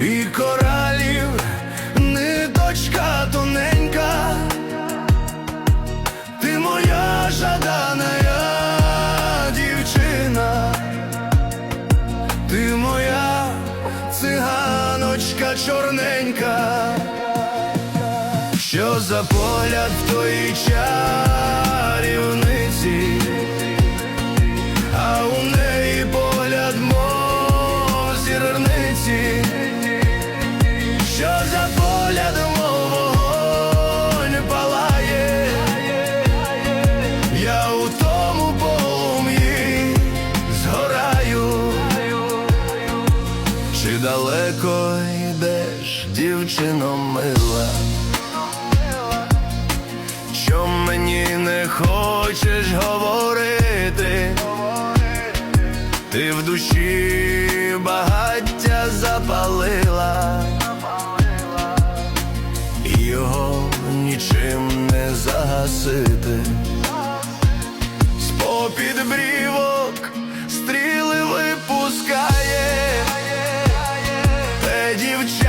і коралів, ниточка тоненька, ти моя жадана дівчина, ти моя циганочка чорненька, що за погляд в твоїй чарівниці, далеко йдеш, дівчино мила? Що мені не хочеш говорити, ти в душі багаття запалила, його нічим не загасити. З-попід брів give a chance.